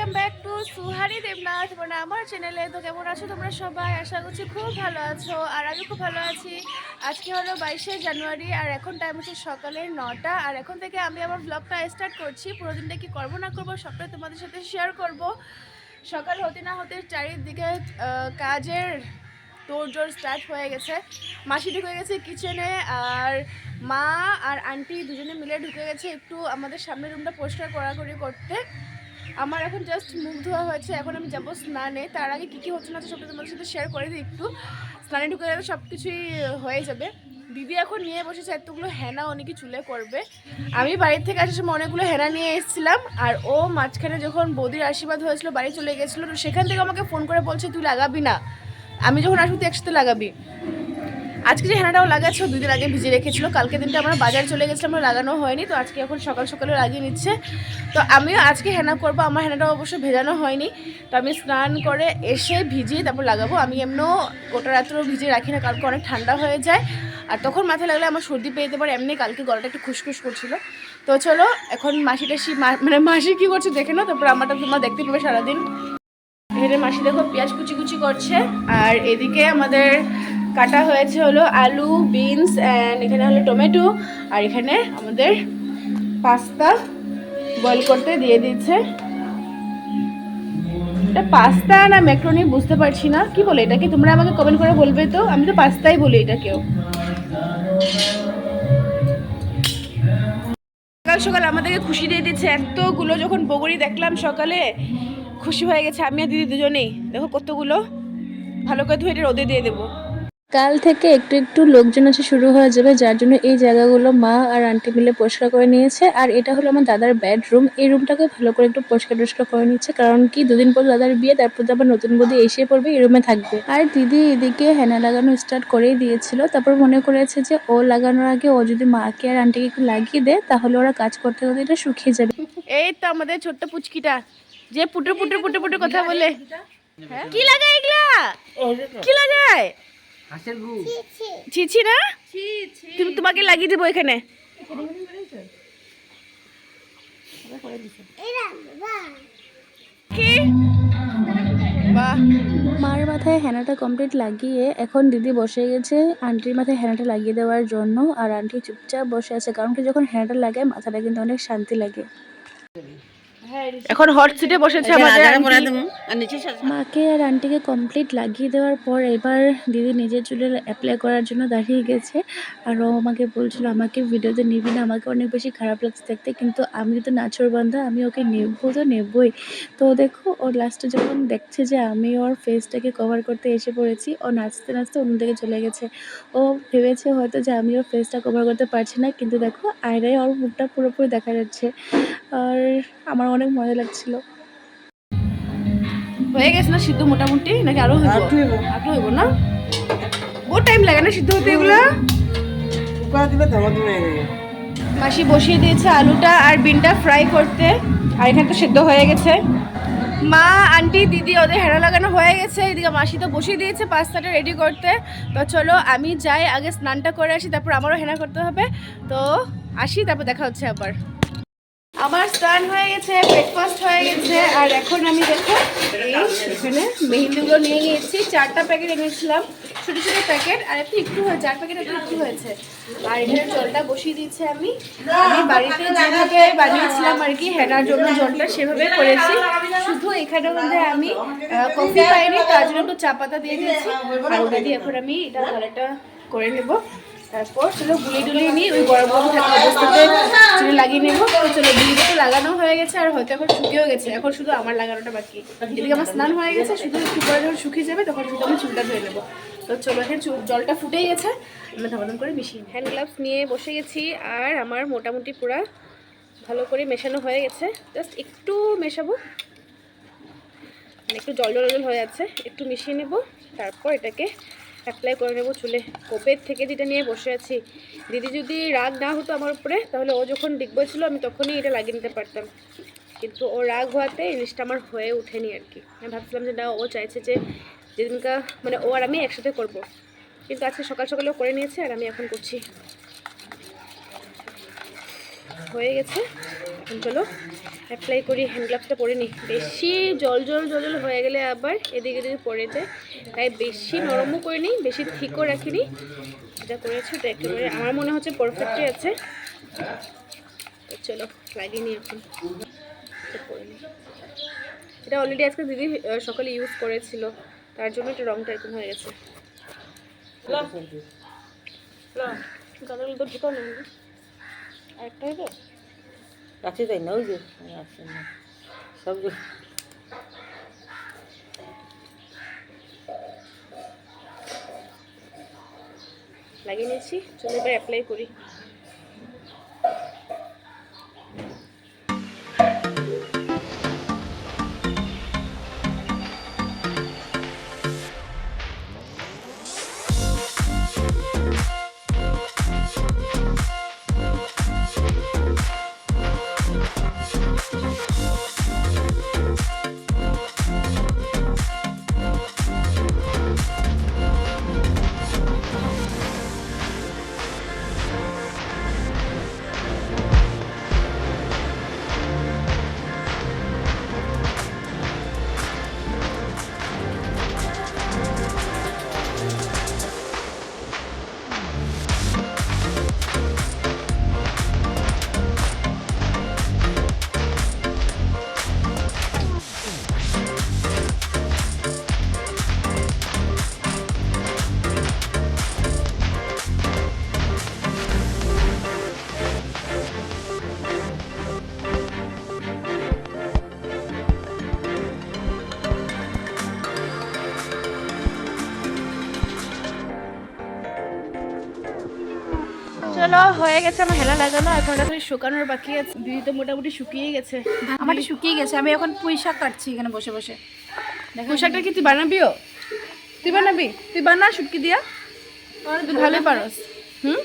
Welcome back to Suhari Debnath মানে আমার চ্যানেলে তো কেমন আছো তোমরা সবাই? আশা করছি খুব ভালো আছো, আর আমি খুব ভালো আছি। আজকে হলো বাইশে জানুয়ারি, আর এখন টাইম হচ্ছে সকালের নটা। আর এখন থেকে আমি আমার ব্লগটা স্টার্ট করছি। পুরো দিনটা কি করব, না করব, সবটাই তোমাদের সাথে শেয়ার করব। সকাল হতে না হতে চারিদিকে কাজের তোড়জোড় স্টার্ট হয়ে গেছে। মাসি ঢুকে গেছে কিচেনে আর মা আর আন্টি দুজনে মিলে ঢুকে গেছে একটু আমাদের সামনের রুমটা পরিষ্কার করাকরি করতে। আমার এখন জাস্ট মুখ ধোয়া হয়েছে, এখন আমি যাব স্নানে। তার আগে কী কী হচ্ছে না সবটা তোমাদের সাথে শেয়ার করে দিই একটু। স্নানে ঢুকে গেলে সব কিছুই হয়ে যাবে। দিদি এখন নিয়ে বসেছে এতগুলো হেনা অনেকে চুলে করবে? আমি বাড়ির থেকে আসার সময় অনেকগুলো হেনা নিয়ে এসেছিলাম, আর ও মাঝখানে যখন বৌদির আশীর্বাদ হয়েছিল, বাড়ি চলে গেছিল, তো সেখান থেকে আমাকে ফোন করে বলছে, তুই লাগাবি না। আমি যখন আসব, তুই একসাথে লাগাবি। আজকে যে হেনাটাও লাগাচ্ছে দুই দিন আগে ভিজে রেখেছিল। কালকে দিনটা আমরা বাজার চলে গেছিলাম, আমরা লাগানো হয়নি, তো আজকে এখন সকাল সকালে লাগিয়ে নিচ্ছে। তো আমিও আজকে হেনা করব, আমার হেনাটা অবশ্য ভেজানো হয়নি। তো আমি স্নান করে এসে ভিজিয়ে তারপর লাগাবো। আমি এমনিও গোটা রাত্রেও ভিজিয়ে রাখি না কালকে অনেক ঠান্ডা হয়ে যায়। আর তখন মাথা লাগলে আমার সর্দি পেয়ে যেতে পারে, এমনি কালকে গলাটা একটু খুসখুস করছিল। তো চলো, এখন মাসি টাসি মানে মাসি কী করছে দেখে না তারপর আমারটা তোমরা দেখতে পাবে সারাদিন। এখানে মাসি দেখো, পেঁয়াজ কুচি কুচি করছে, আর এদিকে আমাদের কাটা হয়েছে হলো আলু, বিনস অ্যান্ড এখানে হলো টমেটো। আর এখানে আমাদের পাস্তা বয়েল করতে দিয়ে দিচ্ছে। এটা পাস্তা না ম্যাক্রোনি বুঝতে পারছি না। কি বলে এটাকে? তোমরা আমাকে কমেন্ট করে বলবে তো। আমি তো পাস্তাই বলি এটাকেও। সকাল সকাল আমাদেরকে খুশি দিয়ে দিচ্ছে। এতগুলো যখন বগরি দেখলাম সকালে, খুশি হয়ে গেছে। আমি আর দিদি দুজনেই। দেখো কতগুলো। ভালো করে ধুয়ে এটা রোদে দিয়ে দেবো। কাল থেকে একটু একটু লোকজন আসা শুরু হয়ে যাবে যার জন্য এই জায়গাগুলো মা আর আন্টি মিলে পরিষ্কার করে নিয়েছে। আর এটা হলো আমার দাদার বেডরুম এই রুমটাকে ভালো করে একটু পরিষ্কার টরিষ্কার করে নিচ্ছে কারণ কি দুদিন পর দাদার বিয়ে তারপর তো আবার নতুন বৌদি এসে পড়বে এই রুমে থাকবে। আর দিদি এদিকে হেনা লাগানো স্টার্ট করেই দিয়েছিল। তারপর মনে করেছে যে ও লাগানোর আগে ও যদি মাকে আর আন্টিকে একটু লাগিয়ে দেয় তাহলে ওরা কাজ করতে করতে এটা শুকিয়ে যাবে। এই তো আমাদের ছোট্ট পুচকিটা। যে পুটে পুটে পুটে পুটে কথা বলে। হ্যাঁ? কি লাগায় এগুলা? কি লাগায়? হাঁসের গু। ছিছি না? তুমি তোমাকে লাগিয়ে দেবো এখানে। কি? বাহ। মার মাথায় হেনাটা কমপ্লিট লাগিয়ে এখন দিদি বসে গেছে আন্টির মাথায় হেনাটা লাগিয়ে দেওয়ার জন্য আর আন্টি চুপচাপ বসে আছে। কারণ কি যখন হেনাটা লাগে মাথাটা কিন্তু অনেক শান্তি লাগে। এখন হট সিটে বসেছে আমাদের। মাকে আর আন্টিকে কমপ্লিট লাগিয়ে দেওয়ার পর এবার দিদি নিজের চুলে অ্যাপ্লাই করার জন্য দাঁড়িয়ে গেছে। আর ও আমাকে বলছিল আমাকে ভিডিওতে নিবি না আমাকে অনেক বেশি খারাপ লাগছে দেখতে কিন্তু আমি তো নাচর বান্ধা আমি ওকে নেব তো নেবই। তো দেখো ওর লাস্টে যখন দেখছে যে আমি ওর ফেসটাকে কভার করতে এসে পড়েছি ও নাচতে নাচতে অন্যদিকে চলে গেছে। ও ভেবেছে হয়তো যে আমি ওর ফেসটা কভার করতে পারছি না কিন্তু দেখো আয়রায় ওর মুখটা পুরোপুরি দেখা যাচ্ছে। আর আমার অনেক মজা লাগছিল। হয়ে গেছে না সিদ্ধ মোটামুটি? নাকি আরও হইব? আর হইবো। না? বহুত টাইম লাগে না সিদ্ধ হতে এগুলা? মাসি বসিয়ে দিয়েছে আলুটা আর বিনটা ফ্রাই করতে। আর এখানে তো সেদ্ধ হয়ে গেছে। মা আন্টি দিদি ওদের হেরা লাগানো হয়ে গেছে। এদিকে মাসি তো বসিয়ে দিয়েছে পাস্তাটা রেডি করতে। তো চলো আমি যাই আগে স্নানটা করে আসি তারপর আমারও হেনা করতে হবে। তো আসি তারপর দেখা হচ্ছে আবার। আমার স্নান হয়ে গেছে ব্রেকফাস্ট হয়ে গেছে, আর এখন আমি দেখো এই এখানে মেহেন্দিগুলো নিয়ে গিয়েছি। চারটা প্যাকেট এনেছিলাম, ছোটো ছোটো প্যাকেট আর একটু একটু হয়েছে চার প্যাকেট একটু একটু হয়েছে। আর এখানে জলটা বসিয়ে দিয়েছি আমি। আমি বাড়িতে যেভাবে বানিয়েছিলাম আর কি, হেনার জন্য জলটা সেভাবে করেছি। শুধু এখানের মধ্যে আমি কফি পাইনি, তার জন্য একটু চা পাতা দিয়ে দিয়েছি। আর ওটা দিয়ে এখন আমি এটা ভালোটা করে নেব। তারপর চলো গুলি টুলি নিই ওই গরম গরম থাকা অবস্থাতে চুলে লাগিয়ে নেব। চলো গুলিটা তো লাগানো হয়ে গেছে আর হয়তো এখন শুকিয়েও গেছে। এখন শুধু আমার লাগানোটা বাকি। এদিকে আমার স্নান হয়ে গেছে, শুধু একটু পরে যখন শুকিয়ে যাবে তখন শুধু আমি চুলটা ধুয়ে নেব। তো চলো এখানে জলটা ফুটেই গেছে। আমি ধামাধাম করে মিশিয়ে হ্যান্ড গ্লাভস নিয়ে বসে গেছি আর আমার মোটামুটি পুরা ভালো করে মেশানো হয়ে গেছে। জাস্ট একটু মেশাবো। মানে একটু জল জল জল হয়ে যাচ্ছে একটু মিশিয়ে নেব। তারপর এটাকে অ্যাপ্লাই করে নেব চুলে। কোপের থেকে যেটা নিয়ে বসে আছি। দিদি যদি রাগ না হতো আমার উপরে, তাহলে ও যখন ডিগব ছিল আমি তখনই এটা লাগিয়ে নিতে পারতাম। কিন্তু ও রাগ হওয়াতে জিনিসটা আমার হয়ে ওঠেনি আর কি। আমি ভাবছিলাম যে না, ও চাইছে যে যেদিনকা মানে ও আর আমি একসাথে করব। কিন্তু আজকে সকাল সকালেও করে নিয়েছে, আর আমি এখন করছি। হয়ে গেছে। এখন চলো অ্যাপ্লাই করি হ্যান্ড গ্লাভসটা পরে নিই বেশি জল জল জল জল হয়ে গেলে আবার এদিকে এদিকে পড়ে যায়। তাই বেশি নরমও করে নিই বেশি থিকও রাখিনি। যেটা করেছি ওটা একেবারে আমার মনে হচ্ছে পারফেক্টই আছে। চলো লাগিয়ে নিই এখন। এটা পরে নিই এটা অলরেডি আজকে দিদি সকালে ইউজ করেছিল। তার জন্য একটু রংটা এরকম হয়ে গেছে। গাদাগুলো তো ঢুকাও না আরেকটা হইল রাখছে তাই না ওই যে রাখছে না সব যে লাগিয়ে নিয়েছি। চলো এবার অ্যাপ্লাই করি। হয়ে গেছে আমার হেলা লাগানো এখন এটা খালি শুকানোর বাকি আছে। দিদি তো মোটামুটি শুকিয়ে গেছে। আমারটা শুকিয়ে গেছে আমি এখন পুঁই শাক কাটছি এখানে বসে বসে। পোশাকটা কি তুই বানাবিও? তুই বানাবি? তুই বানা শুটকি দিয়া। তুই ভালোই পারস। হুম?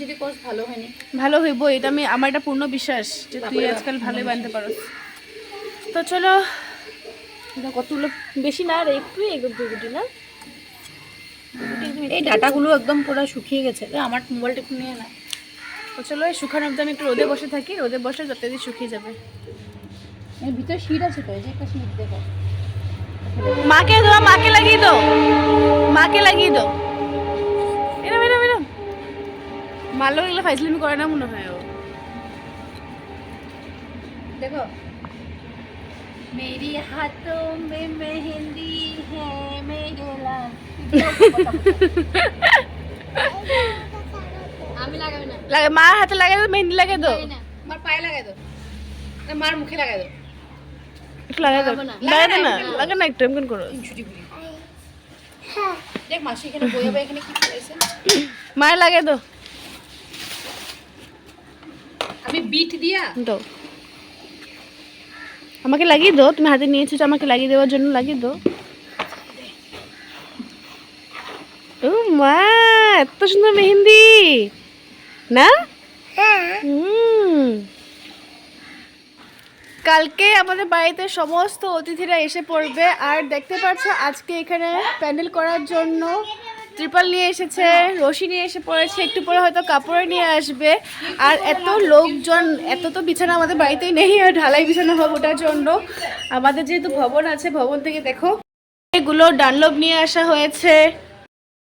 যদি কোর্স ভালো হয়নি। ভালো হইব এটা আমি আমার এটা পূর্ণ বিশ্বাস যে তুই আজকাল ভালোই বানাতে পারস। তো চলো। কতগুলো বেশি না আর একটু দুগুটি না? এই ডাটাগুলো একদম পুরো শুকিয়ে গেছে। আমার মোবাইলটা একটু নিয়ে না তো চলো এই শুকানো অব্দি আমি একটু রোদে বসে থাকি রোদে বসে যাতে দিয়ে শুকিয়ে যাবে এর ভিতরে শীত আছে তো এই যে একটা শীত দেখো মাকে দো মাকে লাগিয়ে দো মাকে লাগিয়ে দো এরম এরম এরম মারলো এগুলো ফাইজলামি করে না মনে হয় ও দেখো मेरी हाथों में मेहंदी है मेरे लाल লাগে মার হাতে লাগে দো মেহেন্দি লাগে না আমার পায়ে লাগাই দাও। না, মার মুখে লাগাই দাও। একটু লাগে দো লাগাবো না। লাগে না লাগে একটু। এমন করো। দেখ মাসি এখানে বইয়া বই এখানে কি করেছে? মায়ের লাগে দো আমি বিট দিয়া দো আমাকে লাগিয়ে দো তুমি হাতে নিয়েছো তো আমাকে লাগিয়ে দেওয়ার জন্য লাগিয়ে দো ও মা এত সুন্দর মেহেন্দি। না? কালকে আমাদের বাড়িতে সমস্ত অতিথিরা এসে পড়বে। আর দেখতে পাচ্ছ আজকে এখানে প্যান্ডেল করার জন্য ত্রিপাল নিয়ে এসেছে রশি নিয়ে এসে পড়েছে একটু পরে হয়তো কাপড় নিয়ে আসবে। আর এত লোকজন এত তো বিছানা আমাদের বাড়িতেই নেই আর ঢালাই বিছানা হবে ওটার জন্য। আমাদের যেহেতু ভবন আছে ভবন থেকে দেখো। এগুলো ডানলপ নিয়ে আসা হয়েছে।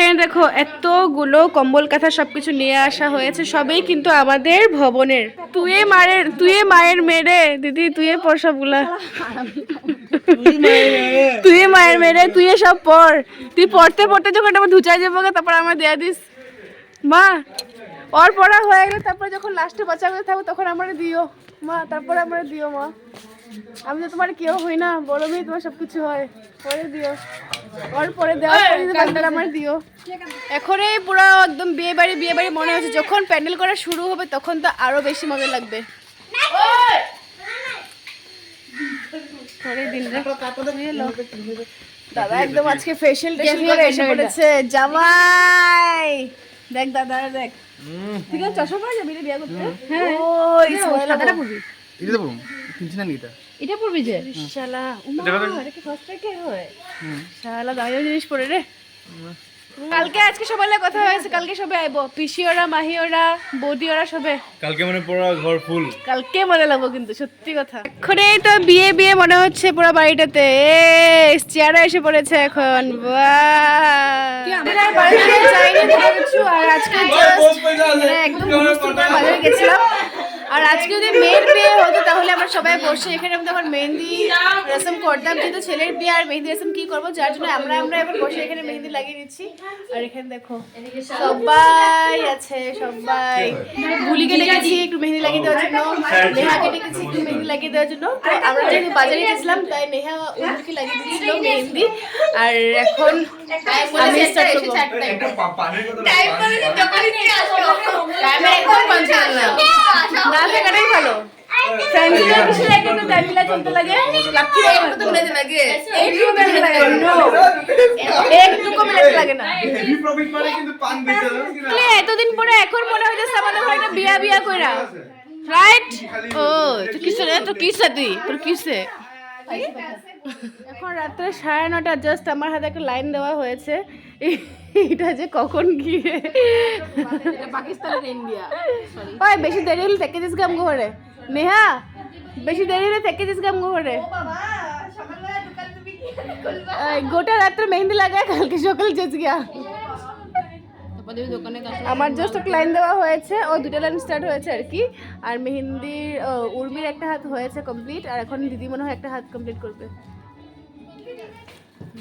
এখানে দেখো, এতগুলো কম্বল কাঁথা সবকিছু নিয়ে আসা হয়েছে, সবই কিন্তু আমাদের ভবনের। তুই মায়ের তুই মায়ের মেরে দিদি তুই পর সবগুলা তুই মায়ের মেরে তুই সব পর। তুই পড়তে পড়তে যখন আমার ধুচাই যাব তারপর আমার দেয়া দিস। মা ওর পড়া হয়ে গেলে তারপরে যখন লাস্টে বাচ্চা করে থাকব, তখন আমার দিও। মা, তারপরে আমার দিও, মা। আমি তো তোমার কেউ হই না, বড় মেয়ে, তোমার সব কিছু হয়। পরে দিও। ওর পরে দেওয়ার পরে যদি প্যান্ডেল আমার দিও। এখন পুরো একদম বিয়ে বাড়ি বিয়ে বাড়ি মনে হচ্ছে যখন প্যান্ডেল করা শুরু হবে তখন তো আরও বেশি মজা লাগবে? দাদা একদম আজকে ফেশিয়াল টেশিয়াল করে এসে পড়েছে। জামাই! দেখ দাদা দেখ। ঠিক আছে চশমা পরে যাবি রে বিয়ে করতে? হ্যাঁ। ওই সাদাটা পরবি? এটা তো না এটা? এটা পড়বি যে? শালা উমা এটা কি ফার্স্ট কে হয়? শালা দামি জিনিস পরে রে। কালকে আজকে সবাই কথা হয়েছে। কালকে সবে আইব। পিসি ওরা মাহি ওরা বৌদি ওরা সবে। কালকে মানে পুরো ঘর ফুল। কালকে মনে লাগবো কিন্তু সত্যি কথা। এখনই তো বিয়ে বিয়ে মনে হচ্ছে পুরো বাড়িটাতে। এ চেয়ারা এসে পড়েছে এখন। বাহ! আমরা বাড়িতে যাইনি কোনো কিছু, আর আজকে একদম বাজারে গেছিলাম। আর আজকে যদি মেয়ের বিয়ে হতো, তাহলে আমরা সবাই বসে এখানে আমি তখন মেহেন্দি রসম করতাম। কিন্তু ছেলের বিয়ে আর মেহেন্দি রসম কি করব? যার জন্য আমরা আমরা এবার বসে এখানে মেহেন্দি লাগিয়ে নিচ্ছি। আর এখানে দেখো, সবাই আছে, সবাই। বুলিকে ডেকেছি, একটু মেহেন্দি লাগিয়ে দেওয়ার জন্য। নেহাকে ডেকেছি, একটু মেহেন্দি লাগিয়ে দেওয়ার জন্য। আমরা যেহেতু বাজারে গেছিলাম, তাই নেহা উর্মিকে লাগিয়ে দিয়েছিল মেহেন্দি। আর এখন আমি স্টার্ট করব। টাইমে একদম পাঞ্চাল না। না থাকাটাই ভালো। ফ্যান্সিটা বেশি লাগে একটু টাইমিলা চলতে লাগে। লাক্ষি একটু তো মিলাতে লাগে। একটু মিলাতে লাগে নো একটু কম মিলাতে লাগে না। তাহলে এতদিন পরে এখন মনে হইতেছে আমাদের ঘরে বিয়া বিয়া কইরা। রাইট ও তো কিসে তো কিসে তুই? তোর কিসে? এখন রাত্রে সাড়ে নটা জাস্ট আমার হাতে একটা লাইন দেওয়া হয়েছে। এটা যে কখন গিয়ে? পাকিস্তানের ইন্ডিয়া ওই বেশি দেরি হলে থেকে দিস গাম ঘরে। নেহা বেশি দেরি হলে থেকে দিস গাম ঘরে। গোটা রাত্রে মেহেন্দি লাগায় কালকে সকাল যেচ গিয়া। আমার জাস্ট একটা লাইন দেওয়া হয়েছে। ও দুটো লাইন স্টার্ট হয়েছে আর কি। আর মেহেন্দির উর্মির একটা হাত হয়েছে কমপ্লিট আর এখন দিদি মনে হয় একটা হাত কমপ্লিট করবে।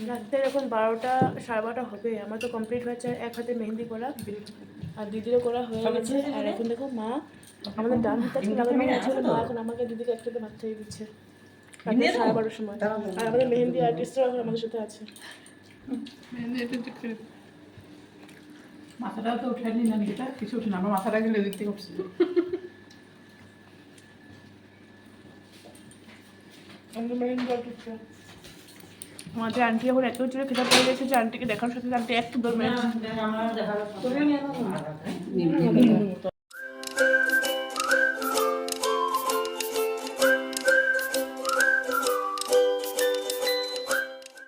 রাত্রের এখন বারোটা সাড়ে বারোটা হবে। আমার তো কমপ্লিট হয়েছে এক হাতে মেহেন্দি করা আর দিদিরও করা হয়ে গেছে। আর এখন দেখো মা আমাদের ডান হাতে লাগানো মা এখন আমাকে দিদিকে একটাতে মাথা দিচ্ছে। সাড়ে বারোটার সময়। আর আমাদের মেহেন্দি আর্টিস্টরা এখন আমাদের সাথে আছে। মাথাটাও তো উঠায়নি না এটা কিছু উঠে না আমার মাথাটা গেলে দিক থেকে উঠছে। আমাদের আন্টি এখন এত জোরে খেতে পড়ে গেছে যে আন্টিকে দেখার সাথে আন্টি একটু দৌড় মেরেছে।